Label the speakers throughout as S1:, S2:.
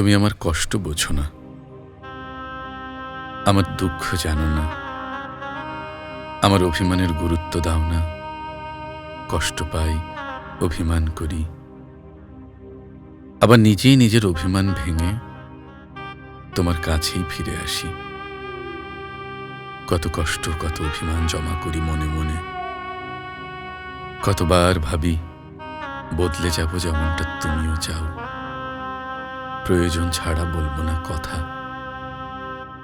S1: তুমি আমার কষ্ট বোঝো না। আমার দুঃখ জানো না। আমার অভিমানের গুরুত্ব দাও না। কষ্ট পাই, অভিমান করি। আবার নিজেই নিজের অভিমান ভেঙে তোমার কাছেই ফিরে আসি। কত কষ্ট, কত অভিমান জমা করি মনে মনে। কতবার ভাবি, বদলে যাব যেমনটা তুমিও চাও। প্রয়োজন ছাড়া বলব না কথা।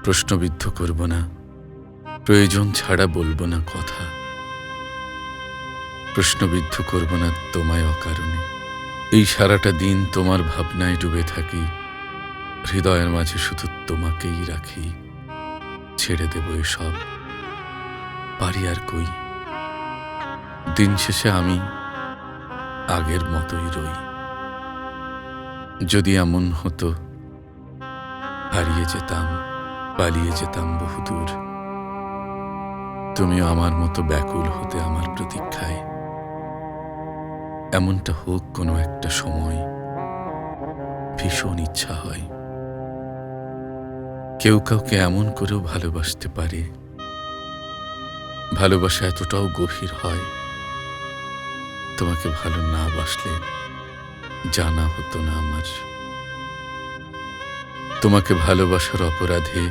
S1: প্রশ্নবিদ্ধ করব না। প্রয়োজন ছাড়া বলব না কথা। প্রশ্নবিদ্ধ করব না তোমায় অকারণে। এই সারাটা দিন তোমার ভাবনায় ডুবে থাকি। হৃদয়ের মাঝে শুধু তোমাকেই রাখি। ছেড়ে দেব এসব। পারি আর কই? দিন শেষে আমি আগের মতোই রই। যদি এমন হতো, হারিয়ে যেতাম, পালিয়ে যেতাম বহুদূর। তুমিও আমার মতো ব্যাকুল হতে আমার প্রতীক্ষায়। এমনটা হোক কোনো একটা সময়, ভীষণ ইচ্ছা হয়। কেউ কাউকে এমন করেও ভালোবাসতে পারে। ভালোবাসা এতটাও গভীর হয়, তোমাকে ভালো না বাসলে জানা হতো না আমার। তোমাকে ভালোবাসার অপরাধে,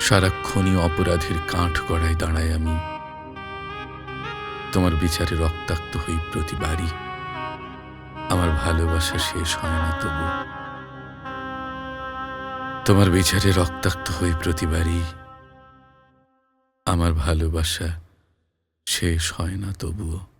S1: সারাক্ষণই অপরাধের কাঠ গড়ায় দাঁড়ায় আমি। তোমার বিচারে রক্তাক্ত হই প্রতিবারই। আমার ভালোবাসা শেষ হয় না তবু। তোমার বিচারে রক্তাক্ত হই প্রতিবারই। আমার ভালোবাসা শেষ হয় না তবুও।